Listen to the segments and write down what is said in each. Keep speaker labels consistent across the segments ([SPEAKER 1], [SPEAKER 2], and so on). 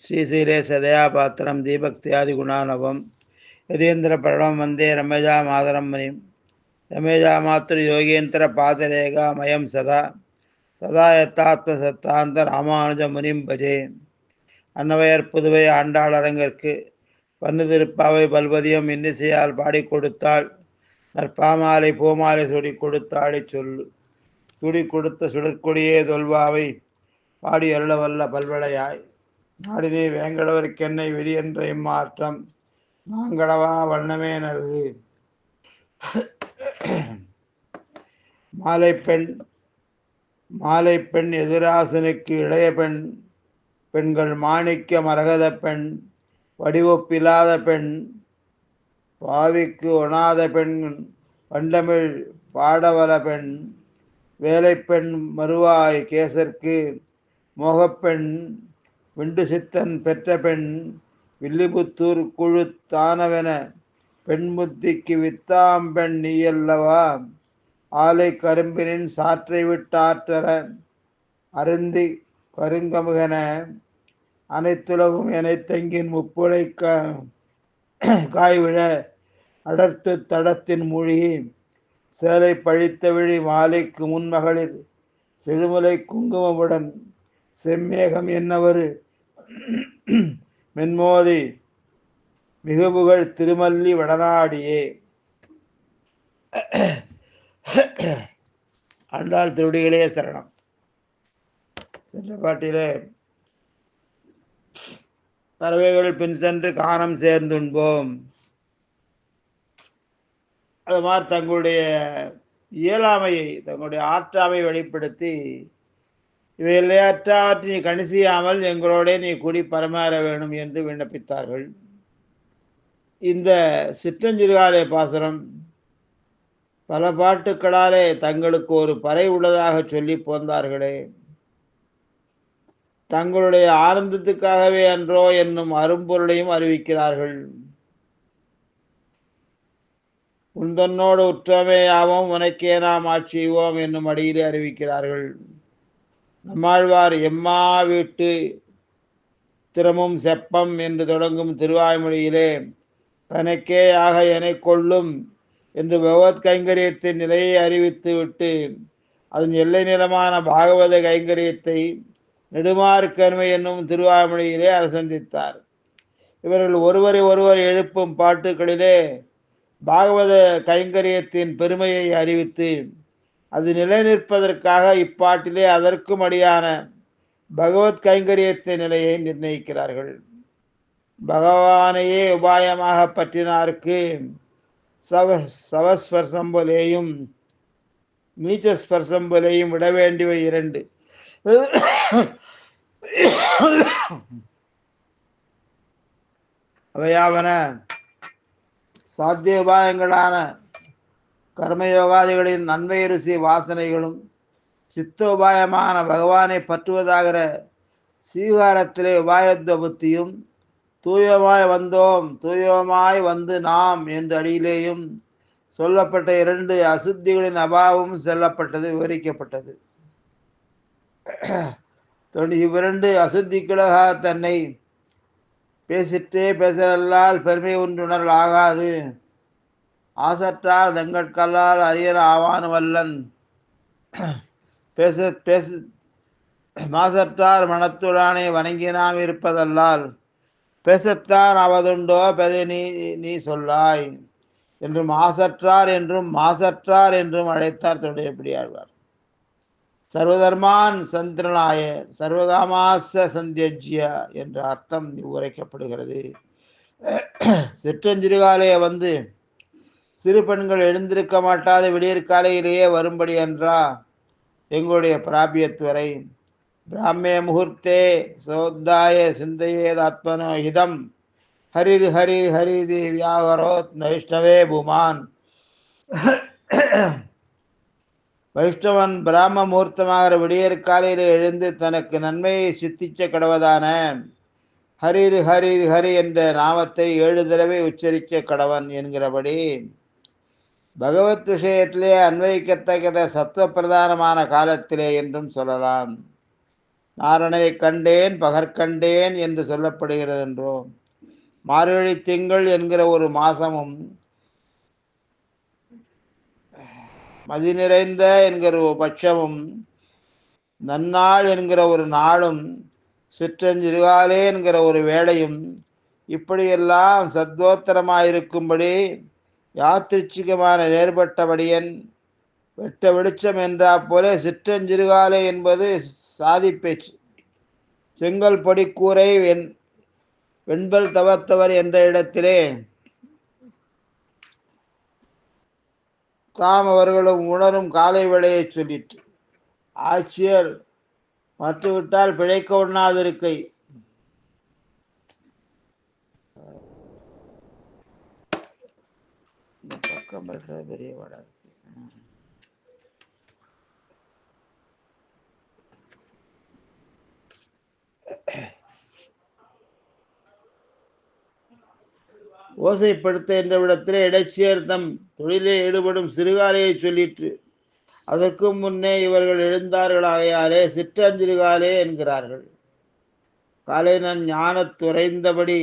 [SPEAKER 1] ஸ்ரீசீலேச சதயாபாத்திரம் தீபக்தியாதி குணானவம் யதீந்திர பரணம் வந்தே ரமேஜா மாதரம்மணிம் ரமேஜா மாத்திரு யோகேந்திர பாதரேகா மயம் சதா. சதா யத்தாத்ம சத்தாந்த ராமானுஜ முனிம் பஜே. அன்னவையர் புதுவை ஆண்டாளரங்கிற்கு பன்னு திருப்பாவை பல்வதியம் இன்னிசையால் பாடிக் கொடுத்தாள். நற்பாமாலை பூமாலை சுடி கொடுத்தாடி சொல்லு. சுடி கொடுத்த சுடற்கொடியே தொல்வாவை பாடி அருளவல்ல பல்வளையாய். நாடினே வேங்கடவருக்கென்னை விதி என்ற இம்மாற்றம் நாங்கடவா வண்ணமே நல்கு மாலை பெண் மாலை பெண் எதிராசனுக்கு இளைய பெண் பெண்கள் மாணிக்க மரகத பெண் வடிவொப்பில்லாத பெண் பாவிக்கு ஒணாத பெண் பண்டமிழ் பாடவல பெண் வேலைப்பெண் மறுவாய் கேசற்கு மோகப்பெண் விண்டு சித்தன் பெற்ற பெண் வில்லிபுத்தூர் குழு தானவென பெண்முத்திக்கு வித்தாம்பெண் நீயல்லவா ஆலை கரும்பினின் சாற்றை விட்டாற்றற அருந்தி கருங்கமுகன அனைத்துலகும் என தங்கின் முப்புடை காய்விழ அடர்த்து தடத்தின் மூழ்கி சேலை பழித்த விழி மாலைக்கு முன்மகளிர் செழுமலை குங்குமமுடன் செம்மேகம் என்னவரு? மென்மோதி மிகுபுகழ் திருமல்லி வடநாடியே. ஆண்டாள் திருடிகளே சரணம். சென்ற பாட்டிலே பறவைகள் பின் சென்று காணம் சேர்ந்துண்போம். அது மாதிரி தங்களுடைய இயலாமையை தங்களுடைய ஆற்றாமை வெளிப்படுத்தி இவை இல்லையாற்றாவற்றை நீ கணிசியாமல் எங்களோட நீ குடி பரமாற வேணும் என்று விண்ணப்பித்தார்கள். இந்த சிற்றஞ்சிறுகாலே பாசுரம் பல பாட்டுக்களாலே தங்களுக்கு ஒரு பறை உள்ளதாக சொல்லி போந்தார்களே. தங்களுடைய ஆனந்தத்துக்காகவே அன்றோ என்னும் அரும்பொருளையும் அறிவிக்கிறார்கள். உந்தன்னோடு உற்றமையாவோம் உனக்கே நாம் ஆட்சியோம் என்னும் அடியிலே அறிவிக்கிறார்கள். நம்மாழ்வார் எம்மா வீட்டு திறமும் செப்பம் என்று தொடங்கும் திருவாய்மொழியிலே தனக்கே ஆக என கொள்ளும் என்று பகவத் கைங்கரியத்தின் நிலையை அறிவித்து விட்டு அதன் எல்லை நிலமான பாகவத கைங்கரியத்தை நெடுமார்க்கன்மை என்னும் திருவாய்மொழியிலே அரசந்தித்தார் இவர்கள் ஒருவரை ஒருவர் எழுப்பும் பாட்டுகளிலே பாகவத கைங்கரியத்தின் பெருமையை அறிவித்து அது நிலை நிற்பதற்காக இப்பாட்டிலே அதற்கும் அடியான பகவத் கைங்கரியத்தின் நிலையை நிர்ணயிக்கிறார்கள். பகவானையே உபாயமாக பற்றினாருக்கு சவ சவஸ்பர்சம் போலேயும் மீச்சஸ்பர்சம் போலேயும் விட வேண்டியவை இரண்டு. அவையாவன சாத்திய உபாயங்களான கர்மயோகாதிகளின் நன்மை ருசி வாசனைகளும் சித்தோபாயமான பகவானை பற்றுவதாகிற சீகாரத்திலே உபாயத்த புத்தியும் தூயமாய் வந்தோம் தூயமாய் வந்து நாம் என்ற அடியிலேயும் சொல்லப்பட்ட இரண்டு அசுத்திகளின் அபாவம் செல்லப்பட்டது விவரிக்கப்பட்டது. இவ்விரண்டு அசுத்திகளாக தன்னை பேசிட்டே பேசலால் பெருமை ஒன்றுணரல் ஆகாது. ஆசற்றார் தங்கட்கல்லால் அரியர் ஆவான் வல்லன். பேச பேச. மாசற்றார் மனத்துடானே வணங்கினாம் இருப்பதல்லால் பேசத்தான் அவதுண்டோ பெதை நீ நீ சொல்லாய். என்றும் மாசற்றார் என்றும் மாசற்றார் என்றும் அழைத்தார் தன்னுடைய பிடியாழ்வார் சர்வதர்மான் சந்திரனாய சர்வகாமாச சந்தியஜ்ய என்ற அர்த்தம் உரைக்கப்படுகிறது சிற்றஞ்சிறுகாலையை வந்து சிறு பெண்கள் எழுந்திருக்க மாட்டாத விடியற்காலையிலேயே வரும்படி என்றா? எங்களுடைய பிராபியத்துவரை பிராமிய முகூர்த்தே சோத்தாய சிந்தையேதாத்மனோ ஹிதம் ஹரிர் ஹரிர் ஹரிதி வியாகரோத் வைஷ்ணவே பூமான். வைஷ்ணவன் பிராம முகூர்த்தமாகிற விடியற் காலையில் எழுந்து தனக்கு நன்மையை சித்திச்ச கடவதான ஹரிர் ஹரிர் ஹரி என்ற நாமத்தை ஏழு தடவை உச்சரிக்க கடவன் என்கிறபடி பகவத் விஷயத்திலே அன்வயிக்கத்தக்கத சத்துவ பிரதானமான காலத்திலே என்றும் சொல்லலாம். நாரணனை கண்டேன் பகற்கண்டேன் என்று சொல்லப்படுகிறது என்றோ மார்கழி திங்கள் என்கிற ஒரு மாசமும் மதி நிறைந்த என்கிற ஒரு பட்சமும் நன்னாள் என்கிற ஒரு நாளும் சிற்றஞ்சிறுகாலே என்கிற ஒரு வேளையும் இப்படியெல்லாம் சத்வோத்தரமாயிருக்கும்படி யாத்திரிச்சிகமான நேர்பட்டபடியன் வெட்ட வெளிச்சம் என்றா போல சிற்றஞ்சிறுகாலை என்பது சாதி பேச்சு. செங்கல் படிக்கூரை வெண் வெண்பல் தவத்தவர் என்ற இடத்திலே தாம் அவர்களும் உணரும் காலை வேளையை சொல்லிட்டு ஆட்சியர் மறுத்துவிட்டால் பிழைக்க உண்ணாதிருக்கை இந்த பக்கம் இருக்கிறது பெரிய வடை இருக்கு. ஓசைப்படுத்த என்ற விடத்திலே இடைச்சியர் தம் தொழிலில் ஈடுபடும் சிறுகாலையை சொல்லிற்று அதற்கு முன்னே இவர்கள் எழுந்தார்களாகையாலே சிற்றஞ்சிறுகாலே என்கிறார்கள் காலை நான் ஞானத் துறைந்தபடி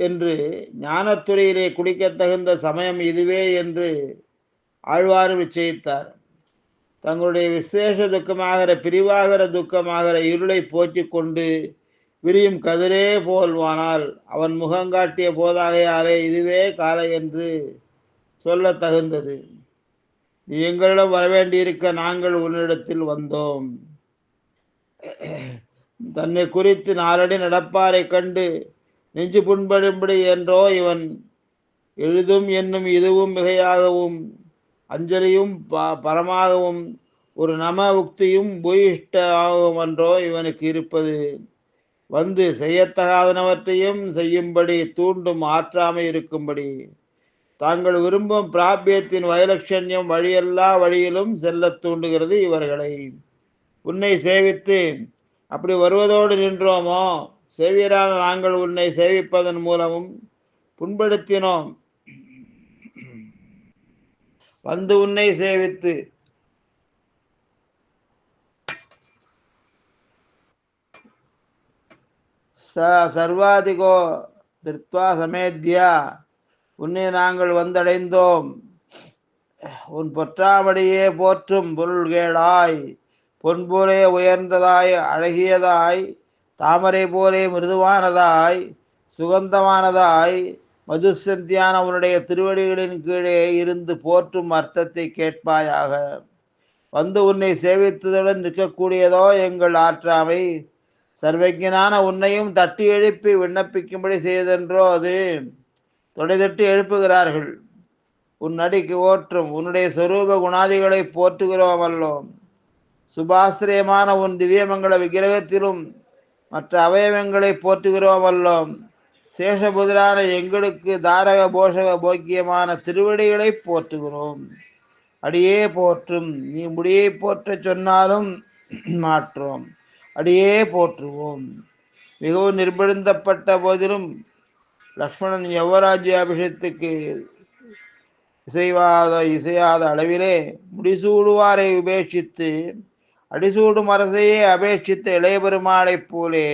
[SPEAKER 1] என்று ஞானத்துறையிலே குடிக்கத் தகுந்த சமயம் இதுவே என்று ஆழ்வார் நிச்சயித்தார். தங்களுடைய விசேஷ துக்கமாகிற பிரிவாகிற துக்கமாகிற இருளை போற்றி கொண்டு விரியும் கதிரே போல்வானால் அவன் முகங்காட்டிய போதாகையாலே இதுவே காலை என்று சொல்ல தகுந்தது. நீ எங்களிடம் வரவேண்டியிருக்க நாங்கள் உன்னிடத்தில் வந்தோம். தன்னை குறித்து நாளடி நடப்பாரைக் கண்டு நெஞ்சு புண்படும்படி என்றோ இவன் எழுதும் என்னும் இதுவும் மிகையாகவும் அஞ்சலியும் ப- பரமாகவும் ஒரு நம உக்தியும் ஆகும் என்றோ இவனுக்கு இருப்பது. வந்து செய்யத்தகாதனவற்றையும் செய்யும்படி தூண்டும் ஆற்றாமை இருக்கும்படி. தாங்கள் விரும்பும் பிராபியத்தின் வைலட்சண்யம் வழியெல்லா வழியிலும் செல்லத் தூண்டுகிறது இவர்களை. உன்னை சேவித்து அப்படி வருவதோடு நின்றோமோ? சேவியரான நாங்கள் உன்னை சேவிப்பதன் மூலமும் புண்படுத்தினோம். வந்து உன்னை சேவித்து. ச சர்வாதிகோ திருத்வா சமேத்யா. உன்னை நாங்கள் வந்தடைந்தோம். உன் பொற்றாமடியே போற்றும் பொருள்கேடாய். பொன்புரே உயர்ந்ததாய் அழகியதாய். தாமரை போலே மிருதுவானதாய் சுகந்தமானதாய் மதுசந்தியான உன்னுடைய திருவடிகளின் கீழே இருந்து போற்றும் அர்த்தத்தை கேட்பாயாக. வந்து உன்னை சேவித்ததுடன் நிற்கக்கூடியதோ எங்கள் ஆற்றாமை. சர்வஜனான உன்னையும் தட்டி எழுப்பி விண்ணப்பிக்கும்படி செய்தென்றோ அது. தொடைதட்டி எழுப்புகிறார்கள். உன் அடிக்கு ஓற்றும் உன்னுடைய சொரூப குணாதிகளை போற்றுகிறோம் அல்லோம். சுபாசிரியமான உன் திவ்யமங்கள விக்கிரகத்திலும் மற்ற அவயவங்களை போற்றுகிறோம் அல்லோம் சேஷபுதிரான எங்களுக்கு தாரக போஷக போக்கியமான திருவடிகளை போற்றுகிறோம். அடியே போற்றும். நீ முடியை போற்ற சொன்னாலும் மாற்றோம். அடியே போற்றுவோம். மிகவும் நிர்பந்தப்பட்ட போதிலும் லக்ஷ்மணன் யவராஜ்யாபிஷேகத்துக்கு இசைவாத இசையாத அளவிலே முடிசூடுவாரை உபேட்சித்து அடிசூடும் அரசையே அபேட்சித்த இளையபெருமாளைப் போலே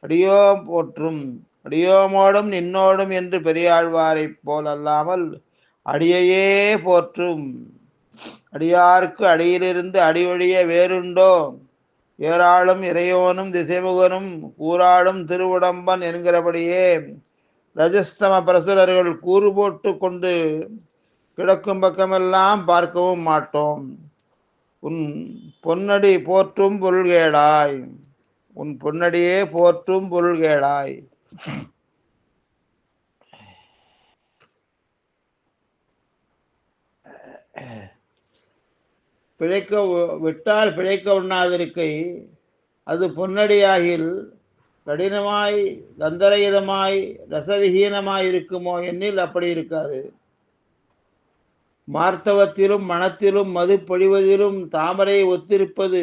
[SPEAKER 1] அடியோம் போற்றும். அடியோமோடும் நின்னோடும் என்று பெரியாழ்வாரைப் போல் அல்லாமல் அடியையே போற்றும். அடியார்க்கு அடியிலிருந்து அடிவழிய வேறுண்டோ? ஏராளும் இறையோனும் திசைமுகனும் கூறாடும் திருவுடம்பன் என்கிறபடியே ரஜஸ்தம பிரசுரர்கள் கூறு போட்டு கொண்டு கிடக்கும் பக்கமெல்லாம் பார்க்கவும் மாட்டோம். உன் பொன்னடி போற்றும் பொருள்கேடாய். உன் பொன்னடியே போற்றும் பொருள்கேடாய். பிழைக்க விட்டால் பிழைக்க உண்ணாதிருக்கை. அது பொன்னடியாகில் கடினமாய் கந்தரகிதமாய் ரசவிகீனமாய் இருக்குமோ? எண்ணில் அப்படி இருக்காது. மார்த்தவத்திலும் மனத்திலும் மது பொழிவதிலும் தாமரை ஒத்திருப்பது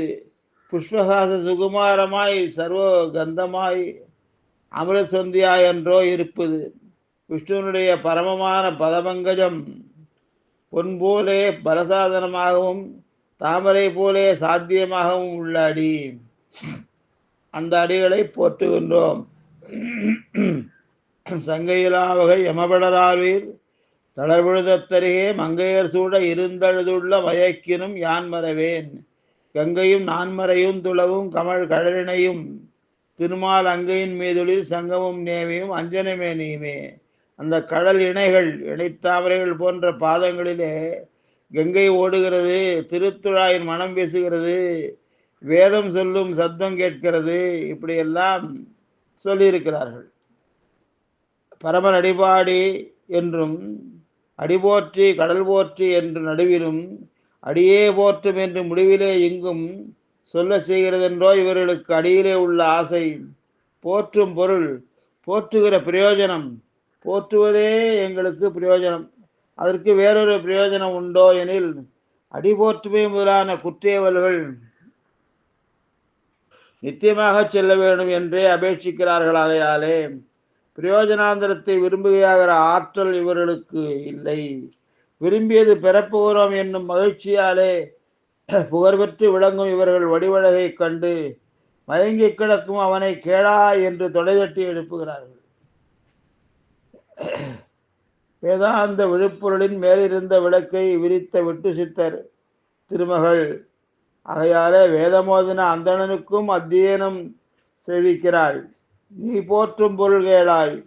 [SPEAKER 1] புஷ்பகாச சுகுமாரமாய் சர்வ கந்தமாய் அமிர்த சொந்தியாய் என்றோ இருப்பது விஷ்ணுவனுடைய பரமமான பதமங்கஜம். பொன் போலே பலசாதனமாகவும் தாமரை போலே சாத்தியமாகவும் உள்ள அடி. அந்த அடிகளை போற்றுகின்றோம். சங்கையிலாவகை யமபடராவீர் தளர்விழுதத்தருகே மங்கையர் சூட இருந்தழுதுள்ள மயக்கினும் யான் மறவேன்? கங்கையும் நான்மறையும் துளவும் கமல் கடலினையும் திருமால் அங்கையின் மீதுளில் சங்கமும் நேவையும் அஞ்சனமே நீமே. அந்த கடல் இணைகள் இணைத்தாமரைகள் போன்ற பாதங்களிலே கங்கை ஓடுகிறது திருத்துழாயின் மனம் பேசுகிறது வேதம் சொல்லும் சத்தம் கேட்கிறது இப்படியெல்லாம் சொல்லியிருக்கிறார்கள். பரம நடிபாடி என்றும் அடி போற்றி கடல் போற்றி என்று நடுவிலும் அடியே போற்றும் என்று முடிவிலே இங்கும் சொல்ல செய்கிறதென்றோ இவர்களுக்கு அடியிலே உள்ள ஆசை. போற்றும் பொருள் போற்றுகிற பிரயோஜனம் போற்றுவதே எங்களுக்கு பிரயோஜனம். அதற்கு வேறொரு பிரயோஜனம் உண்டோ எனில் அடி போற்றுமை முதலான குற்றேவல்கள். நித்தியமாக செல்ல வேண்டும் என்றே அபேட்சிக்கிறார்களாகையாலே பிரயோஜனாந்திரத்தை விரும்புகையாகிற ஆற்றல் இவர்களுக்கு இல்லை. விரும்பியது பெறப்போகிறோம் என்னும் மகிழ்ச்சியாலே புகழ்பெற்று விளங்கும் இவர்கள் வடிவழகை கண்டு மயங்கி கிடக்கும் அவனை கேளா என்று தொலைதட்டி எழுப்புகிறார்கள். வேதாந்த விழுப்பொருளின் மேலிருந்த விளக்கை விரித்த விட்டு சித்தர் திருமகள் ஆகையாலே வேதமோதின அந்தணனுக்கும் அத்தியனம் செய்விக்கிறாள் நீ போற்றும் பொருள் பிராப்தியம்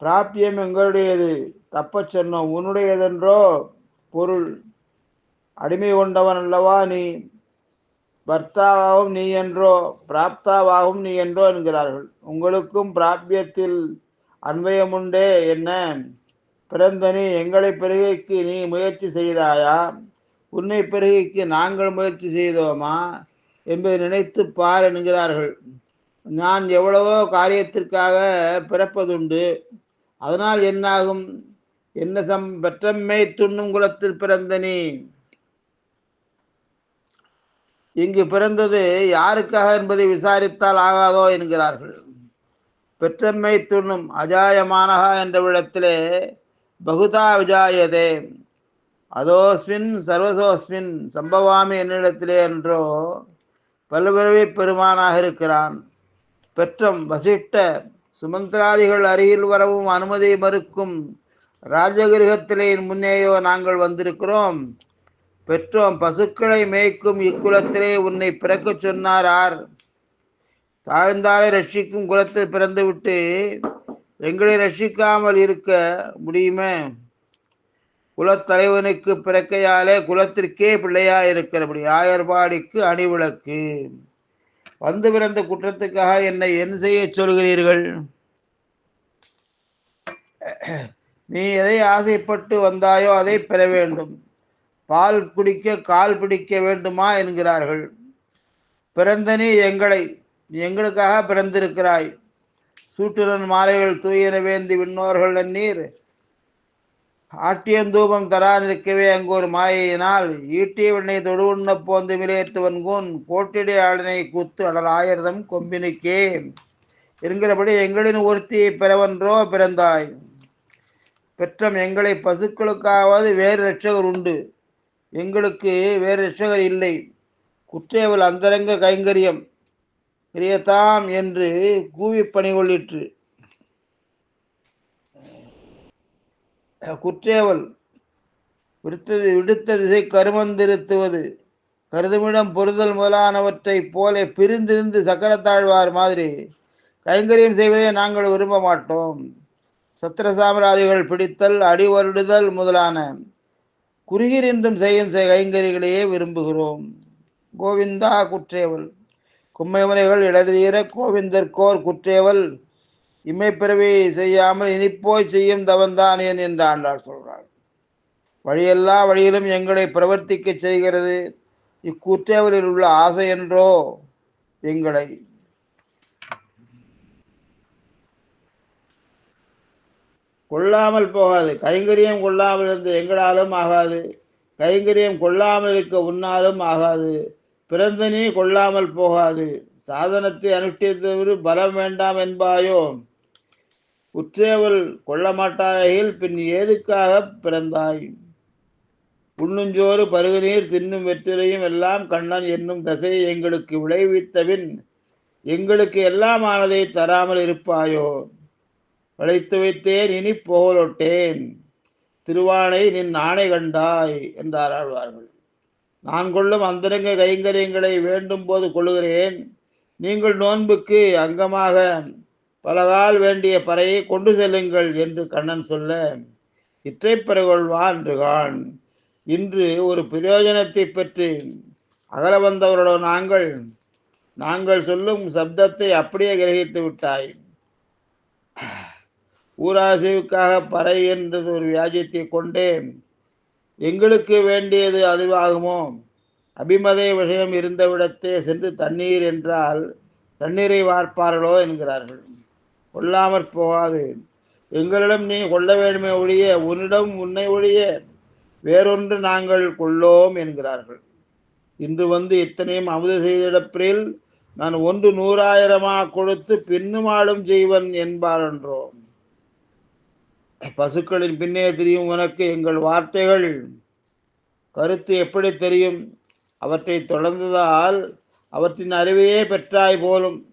[SPEAKER 1] பிராப்பியம் எங்களுடையது. தப்பச் சொன்னோம் உன்னுடையதென்றோ? பொருள். அடிமை கொண்டவன் அல்லவா நீ? பர்த்தாவாகவும் நீ என்றோ? பிராப்தாவாகவும் நீ என்றோ? என்கிறார்கள். உங்களுக்கும் பிராபியத்தில் அன்பயமுண்டே என்ன? பிறந்த நீ எங்களை பெருகைக்கு நீ முயற்சி செய்தாயா? உன்னை பெருகைக்கு நாங்கள் முயற்சி செய்தோமா? என்பதை நினைத்து பார் என்கிறார்கள். நான் எவ்வளவோ காரியத்திற்காக பிறப்பதுண்டு. அதனால் என்னாகும்? என்ன சம் பெற்றம்மை துண்ணும் குலத்தில் பிறந்த நீ? இங்கு பிறந்தது யாருக்காக என்பதை விசாரித்தால் ஆகாதோ என்கிறார்கள். பெற்றம்மை துண்ணும் அஜாயமானகா என்ற விடத்திலே பகுதா விஜாயதே. அதோஸ்மின் சர்வசோஸ்மின் சம்பவாமி என்னிடத்திலே என்றோ பல்பிறவி பெருமானாக இருக்கிறான். பெற்றம் வசிட்ட சுமந்திராதிகள் அருகில் வரவும் அனுமதி மறுக்கும் ராஜகிரகத்திலே முன்னேயோ நாங்கள் வந்திருக்கிறோம். பெற்றோம் பசுக்களை மேய்க்கும் இக்குலத்திலே உன்னை பிறக்க சொன்னார் ஆர். தாழ்ந்தாலே ரட்சிக்கும் குலத்தில் பிறந்துவிட்டு எங்களை ரட்சிக்காமல் இருக்க முடியுமே? குலத்தலைவனுக்கு பிறக்கையாலே குலத்திற்கே பிள்ளையா இருக்கிறபடி ஆயர்பாடிக்கு அணிவிளக்கு. வந்து பிறந்த குற்றத்துக்காக என்னை என் செய்ய சொல்கிறீர்கள்? நீ எதை ஆசைப்பட்டு வந்தாயோ அதை பெற வேண்டும். பால் குடிக்க கால் பிடிக்க வேண்டுமா என்கிறார்கள். பிறந்தனே எங்களை நீ எங்களுக்காக பிறந்திருக்கிறாய். சூட்டுடன் மாலைகள் தூயன வேந்தி விண்ணோர்கள் நீர் ஆட்டியந்தூபம் தரா நிற்கவே அங்கு ஒரு மாயினால் ஈட்டியவனை விண்ணை தொடு உண்ண போந்து மிலேத்துவன்கூன் கோட்டிடை ஆடனை கூத்து அடல் ஆயிரதம் கொம்பினுக்கே. என்கிறபடி எங்களின் ஒருத்தியை பெறவன்றோ பிறந்தாய். பெற்றம் எங்களை பசுக்களுக்காவது வேறு ரட்சகர் உண்டு. எங்களுக்கு வேறு ரட்சகர் இல்லை. குற்றேவல் அந்தரங்க கைங்கரியம் கிரியதாம் என்று கூவி பணி கொள்ளிற்று குற்றேவல். விடுத்தது விடுத்த திசை கருமந்திருத்துவது கருதுமிடம் பொருதல் முதலானவற்றை போல பிரிந்திருந்து சக்கரத்தாழ்வார் மாதிரி கைங்கரியம் செய்வதை நாங்கள் விரும்ப மாட்டோம். சத்திர சாம்ராஜிகள் பிடித்தல் அடிவருடுதல் முதலான குறுகிரின்றும் செய்யும் கைங்கரிகளையே விரும்புகிறோம். கோவிந்தா குற்றேவல். கும்மைமுறைகள் இடர்தீர கோவிந்தர்கோர் குற்றேவல். இம்மைப்பிறவி செய்யாமல் இனிப்போய் செய்யும் தவந்தானேன் என்று ஆண்டாள் சொல்கிறாள் வழியெல்லா வழியிலும் எங்களை பிரவர்த்திக்க செய்கிறது. இக்குற்றேவலில் உள்ள ஆசை என்றோ எங்களை. கொள்ளாமல் போகாது. கைங்கரியம் கொள்ளாமல் இருந்து எங்களாலும் ஆகாது. கைங்கரியம் கொள்ளாமல் இருக்க உன்னாலும் ஆகாது. பிறந்தனே கொள்ளாமல் போகாது. சாதனத்தை அனுஷ்டித்தவர் பலம் வேண்டாம் என்பாயோ? உற்றேவல் கொள்ள மாட்டாயில் பின் ஏதுக்காக பிறந்தாய்? உண்ணுஞ்சோறு பருகுநீர் தின்னும் வெற்றிலையும் எல்லாம் கண்ணன் என்னும் தசையை எங்களுக்கு விளைவித்தபின் எங்களுக்கு எல்லாம் ஆனதை தராமல் இருப்பாயோ? வளைத்து வைத்தேன் இனி புகழொட்டேன் திருவானை நின் ஆணை கண்டாய் என்றார் ஆழ்வார்கள். நான் கொள்ளும் அந்தரங்க கைங்கரியங்களை வேண்டும் போது கொள்கிறேன் நீங்கள் நோன்புக்கு அங்கமாக பலதால் வேண்டிய பறையை கொண்டு செல்லுங்கள் என்று கண்ணன் சொல்ல இற்றை பெறகொள்வான் கான் இன்று ஒரு பிரயோஜனத்தை பெற்று அகல வந்தவரோட நாங்கள் நாங்கள் சொல்லும் சப்தத்தை அப்படியே கிரகித்து விட்டாய். ஊராசிவுக்காக பறை என்றது ஒரு வியாஜத்தை கொண்டே எங்களுக்கு வேண்டியது அதுவாகுமோ? அபிமதை விஷயம் இருந்தவிடத்தே சென்று தண்ணீர் என்றால் தண்ணீரை வார்ப்பார்களோ என்கிறார்கள். கொள்ளாமற் போகாது. எங்களிடம் நீ கொள்ள வேண்டுமே ஒழிய உன்னிடம் உன்னை ஒழிய வேறொன்று நாங்கள் கொள்ளோம் என்கிறார்கள். இன்று வந்து இத்தனையும் அமுது செய்திடப்பில் நான் ஒன்று நூறாயிரமாக கொடுத்து பின்னும் ஆளும் செய்வன் என்பார் பசுக்களின் பின்னே தெரியும் உனக்கு எங்கள் வார்த்தைகள். கருத்து எப்படி தெரியும்? அவற்றை தொடர்ந்ததால் அவற்றின் அறிவையே பெற்றாய் போலும்.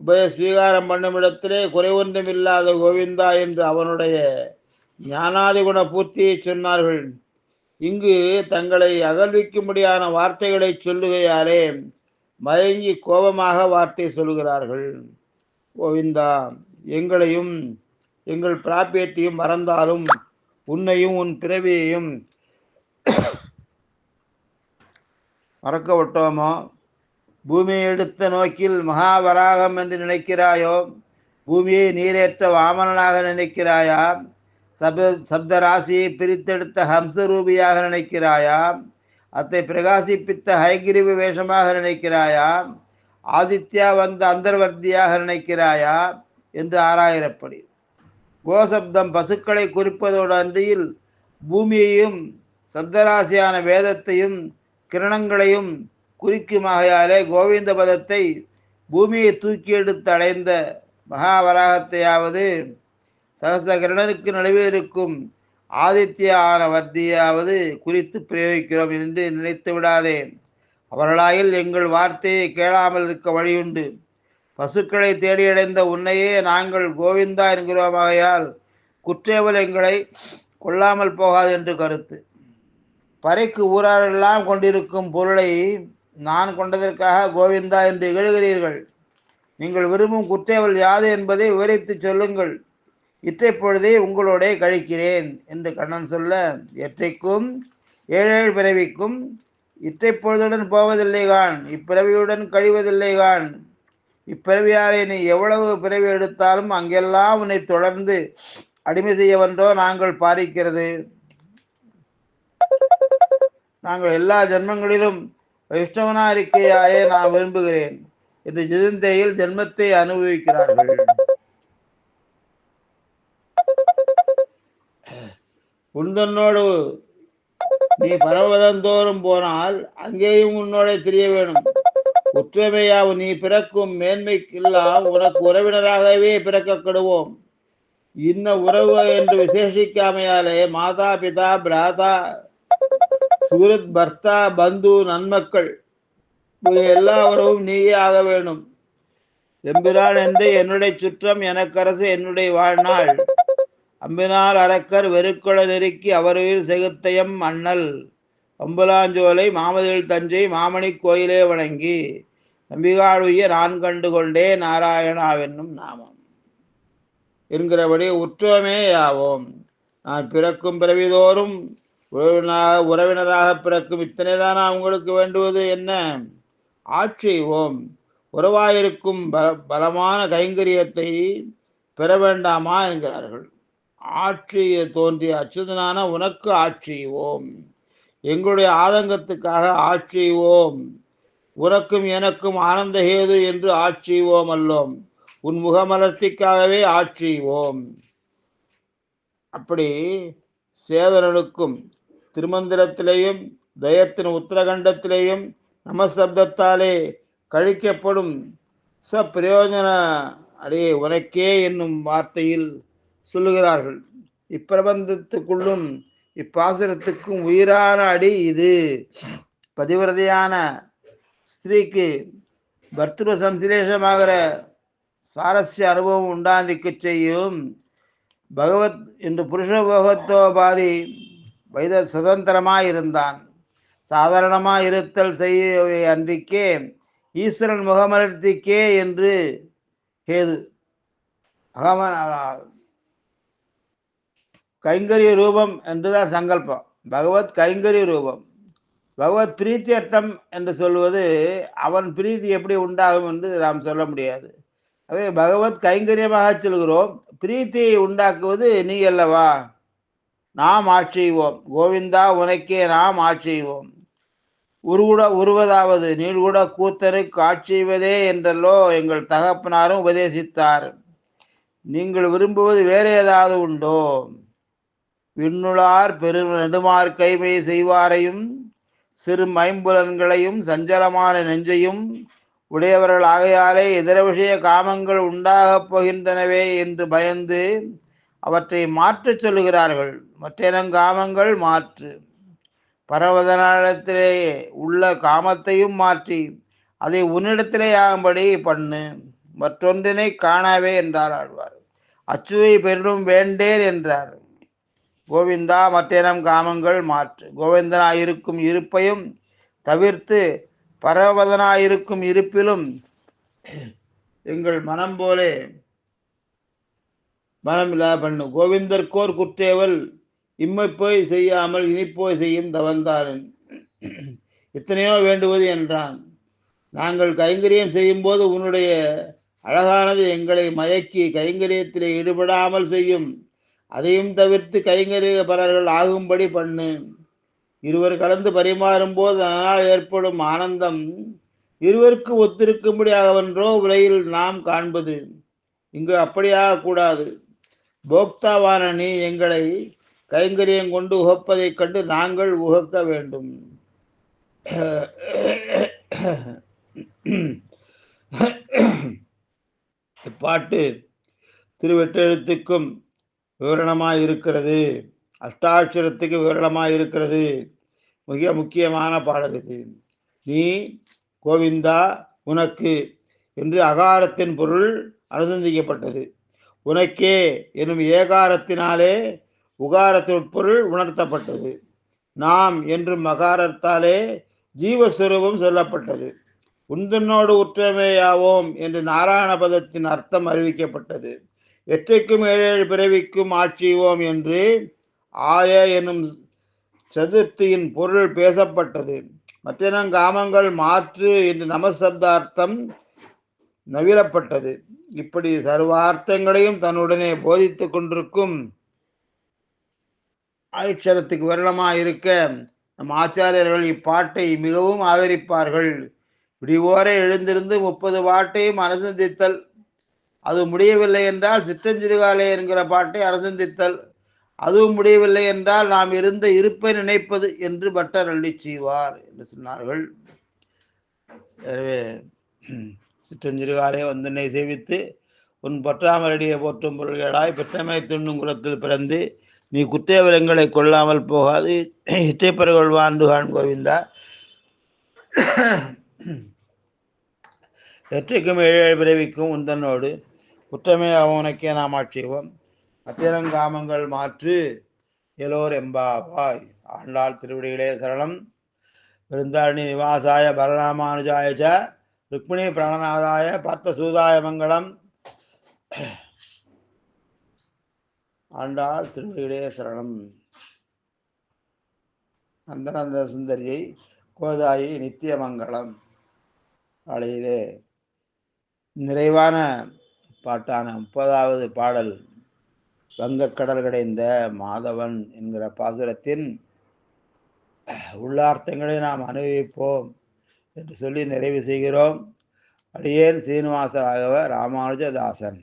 [SPEAKER 1] உபய ஸ்வீகாரம் பண்ணும் இடத்திலே குறைவொன்றுமில்லாத கோவிந்தா என்று அவனுடைய ஞானாதிகுண பூர்த்தியை சொன்னார்கள். இங்கு தங்களை அகழ்விக்கும்படியான வார்த்தைகளை சொல்லுகையாலே மயங்கி கோபமாக வார்த்தை சொல்கிறார்கள் கோவிந்தா எங்களையும் எங்கள் பிராபியத்தையும் மறந்தாலும் உன்னையும் உன் பிறவியையும் மறக்க விட்டோமோ? பூமியை எடுத்த நோக்கில் மகாவராகம் என்று நினைக்கிறாயோ? பூமியை நீரேற்ற வாமனனாக நினைக்கிறாயா? சப சப்த ராசியை பிரித்தெடுத்த ஹம்சரூபியாக நினைக்கிறாயா? அத்தை பிரகாசிப்பித்த ஹைகிரிவு வேஷமாக நினைக்கிறாயா? ஆதித்யா வந்த அந்தர்வர்த்தியாக நினைக்கிறாயா? என்று ஆராயிரப்படி கோசப்தம் பசுக்களை குறிப்பதோடு அன்றியில் பூமியையும் சப்தராசியான வேதத்தையும் கிரணங்களையும் குறிக்குமாகையாலே கோவிந்த பதத்தை பூமியை தூக்கி எடுத்து அடைந்த மகாவராகத்தையாவது சகசகிரணனுக்கு நடுவே இருக்கும் ஆதித்யான வர்த்தியாவது குறித்து பிரயோகிக்கிறோம் என்று நினைத்து விடாதே. அவர்களாயில் எங்கள் வார்த்தையை கேளாமல் இருக்க வழியுண்டு. பசுக்களை தேடியடைந்த உன்னையே நாங்கள் கோவிந்தா என்கிறோமாகையால் குற்றேவல் எங்களை கொள்ளாமல் போகாது என்று கருத்து. பறைக்கு ஊராரெல்லாம் கொண்டிருக்கும் பொருளை நான் கொண்டதற்காக கோவிந்தா என்று இகழுகிறீர்கள் நீங்கள் விரும்பும் குற்றேவல் யாது என்பதை விவரித்து சொல்லுங்கள். இற்றைப்பொழுதே உங்களோட கழிக்கிறேன் என்று கண்ணன் சொல்ல எற்றைக்கும் ஏழேழு பிறவிக்கும் இற்றைப்பொழுதுடன் போவதில்லைகான் போவதில்லை இப்பிறவியுடன் கழிவதில்லைகான் இப்பிறவியாரை நீ எவ்வளவு பிறவி எடுத்தாலும் அங்கெல்லாம் உன்னை தொடர்ந்து அடிமை செய்ய வந்தோ நாங்கள் பாரிக்கிறது நாங்கள் எல்லா ஜென்மங்களிலும் வைஷ்ணவனா இருக்கையாயே நான் விரும்புகிறேன். என்று ஜிதந்தையில் ஜென்மத்தை அனுபவிக்கிறார்கள். உந்தன்னோடு நீ பரவதந்தோறும் போனால் அங்கேயும் உன்னோட தெரிய வேணும். ஒற்றுமையாவும் நீ பிறக்கும் மேன்மைக்கெல்லாம் உனக்கு உறவினராகவே பிறக்கப்படுவோம். இன்ன உறவு என்று விசேஷிக்காமையாலே மாதா பிதா பிராதா சூரத் பர்த்தா பந்து நன்மக்கள் இது எல்லா உறவும் நீயே ஆக வேணும் எம்பிரான் என்று என்னுடைய சுற்றம் எனக்கரசு என்னுடைய வாழ்நாள். அம்பினால் அரக்கர் வெறுக்குள நெருக்கி அவருயிர் செகுத்தயம் அண்ணல். அம்புலாஞ்சோலை மாமதில் தஞ்சை மாமணி கோயிலே வணங்கி நம்பிகாழுய நான் கண்டு கொண்டே நாராயணாவென்னும் நாமம். என்கிறபடி உற்றோமே யாவோம். நான் பிறக்கும் பிறவிதோறும் உறவினராக உறவினராக பிறக்கும் இத்தனை தானா உங்களுக்கு வேண்டுவது என்ன? ஆட்சிவோம் உறவாயிருக்கும் பல பலமான கைங்கரியத்தை பெற வேண்டாமா? என்கிறார்கள். ஆட்சியை தோன்றிய அச்சுதனான உனக்கு ஆட்சிவோம் எங்களுடைய ஆதங்கத்துக்காக ஆட்சிவோம் உனக்கும் எனக்கும் ஆனந்த ஹேது என்று ஆட்சிவோம் அல்லோம். உன் முகமலர்த்திக்காகவே ஆட்சிவோம் அப்படி சேதனனுக்கும் திருமந்திரத்திலேயும் தயத்தின் உத்தரகண்டத்திலேயும் நமசப்தத்தாலே கழிக்கப்படும் ச பிரயோஜன அடே உனக்கே என்னும் வார்த்தையில் சொல்லுகிறார்கள். இப்பிரபந்தத்துக்குள்ளும் இப்பாசுரத்துக்கும் உயிரான அடி இது. பதிவிரதையான ஸ்திரீக்கு பர்த்துவ சம்சிலேஷமாகிற சாரஸ்ய அனுபவம் உண்டாந்திக்க செய்யும் பகவத் என்று புருஷ போகத்தோபாதி வைத சுதந்திரமாக இருந்தான் சாதாரணமாக இருத்தல் செய்ய அன்றிக்கே ஈஸ்வரன் முகமலர்த்திக்கே என்று கேது. அகம கைங்கரிய ரூபம் என்றுதான் சங்கல்பம். பகவத் கைங்கரிய ரூபம். பகவத் பிரீத்தி அர்த்தம் என்று சொல்வது அவன் பிரீத்தி எப்படி உண்டாகும் என்று நாம் சொல்ல முடியாது. அவை பகவத் கைங்கரியமாக சொல்கிறோம். பிரீத்தியை உண்டாக்குவது நீ அல்லவா? நாம் ஆட்சிவோம். கோவிந்தா உனக்கே நாம் ஆட்சிவோம். உருகுட உருவதாவது நீள்கூட கூத்தனுக்கு ஆட்சிவதே என்றல்லோ எங்கள் தகப்பனாரும் உபதேசித்தார். நீங்கள் விரும்புவது வேறு ஏதாவது உண்டோ? விண்ணுளார் பெரு நெடுமார் கைமை செய்வாரையும் சிறு மைம்புலன்களையும் சஞ்சலமான நெஞ்சையும் உடையவர்கள் ஆகையாலே இதர விஷய காமங்கள் உண்டாகப் போகின்றனவே என்று பயந்து அவற்றை மாற்றச் சொல்லுகிறார்கள். மற்றெனங்காமங்கள் மாற்று. பரவதனாலத்திலே உள்ள காமத்தையும் மாற்றி அதை உன்னிடத்திலே ஆகும்படி பண்ணு. மற்றொன்றினை காணாவே என்றார் ஆழ்வார். அச்சுவை பெரிடும் வேண்டேன் என்றார். கோவிந்தா மற்றேனம் காமங்கள் மாற்று. கோவிந்தனாயிருக்கும் இருப்பையும் தவிர்த்து பரவதனாயிருக்கும் இருப்பிலும் எங்கள் மனம் போலே மனம் இல்லா பண்ணு கோவிந்தர்கோர் குற்றேவல் இம்மை போய் செய்யாமல் இனிப்போய் செய்யும் தவந்தாரன். எத்தனையோ வேண்டுவது என்றான். நாங்கள் கைங்கரியம் செய்யும்போது உன்னுடைய அழகானது எங்களை மயக்கி கைங்கரியத்திலே ஈடுபடாமல் செய்யும். அதையும் தவிர்த்து கைங்கரிய பலர்கள் ஆகும்படி பண்ணு. இருவர் கலந்து பரிமாறும் போது அதனால் ஏற்படும் ஆனந்தம். இருவருக்கு ஒத்திருக்கும்படியாகவென்றோ உலகில் நாம் காண்பது. இங்கு அப்படியாக கூடாது. போக்தாவான நீ எங்களை கைங்கரியம் கொண்டு உகப்பதைக் கண்டு நாங்கள் உகக்க வேண்டும். இப்பாட்டு திருவெட்டெழுத்துக்கும் விவரணமாக இருக்கிறது அஷ்டாட்சரத்துக்கு விவரணமாக இருக்கிறது மிக முக்கியமான பாடல் இது. நீ கோவிந்தா உனக்கு என்று அகாரத்தின் பொருள் அனுசந்திக்கப்பட்டது. உனக்கே எனும் ஏகாரத்தினாலே உகாரத்தின் பொருள் உணர்த்தப்பட்டது. நாம் என்று மகாரத்தாலே ஜீவஸ்வரூபம் சொல்லப்பட்டது. உந்தனோடு உற்றமையாவோம் என்று நாராயண பதத்தின் அர்த்தம் அறிவிக்கப்பட்டது. எற்றைக்கும் ஏழேழு பிறவிக்கும் ஆட்சிவோம் என்று ஆய எனும் சதுர்த்தியின் பொருள் பேசப்பட்டது. மற்றினம் காமங்கள் மாற்று என்று நமசப்தார்த்தம் நவிலப்பட்டது இப்படி சர்வார்த்தங்களையும் தன்னுடனே போதித்து கொண்டிருக்கும் ஆயுட்சரத்துக்கு வருடமாக இருக்க நம் ஆச்சாரியர்கள் இப்பாட்டை மிகவும் ஆதரிப்பார்கள். விடிவோரை எழுந்திருந்து முப்பது பாட்டையும் அனுசந்தித்தல். அது முடியவில்லை என்றால் சிற்றஞ்சிறுகாலே என்கிற பாட்டை அனுசந்தித்தல். அதுவும் முடியவில்லை என்றால் நாம் இருந்த இருப்பை நினைப்பது என்று பட்டர் அள்ளி செய்வார் என்று சொன்னார்கள். எனவே சிற்றஞ்சிறுகாலே வந்தனை சேவித்து உன் பற்றாமரடியை போற்றும் பொருள்களாய் பெற்றமை துண்ணும் குலத்தில் பிறந்து நீ குத்தேவரங்களை கொள்ளாமல் போகாது. இஷ்டைப்பர்கள் வாழ்ந்துகான் கோவிந்தா. எற்றைக்கும் ஏழு பிறவிக்கும் உந்தனோடு குற்றமே அவனுக்கே நாம் ஆட்சிவோம் அத்திரங்காமங்கள் மாற்று எலோர் எம்பாவாய். ஆண்டாள் திருவிடிகளே சரணம். விருந்தாரணி நிவாசாய பலராமானுஜாய ருக்மிணி பிராணநாதாய பார்த்த சூதாய மங்களம். ஆண்டாள் திருவடிகளே சரணம் அந்தனந்த சுந்தரியை கோதாயி நித்திய மங்களம். காலையிலே நிறைவான பாட்டான முப்பதாவது பாடல் வங்கக்கடல் கடைந்த மாதவன் என்கிற பாசுரத்தின் உள்ளார்த்தங்களை நாம் அனுபவிப்போம். என்று சொல்லி நிறைவு செய்கிறோம். அடியேன் சீனிவாசராகவ ராமானுஜதாசன்.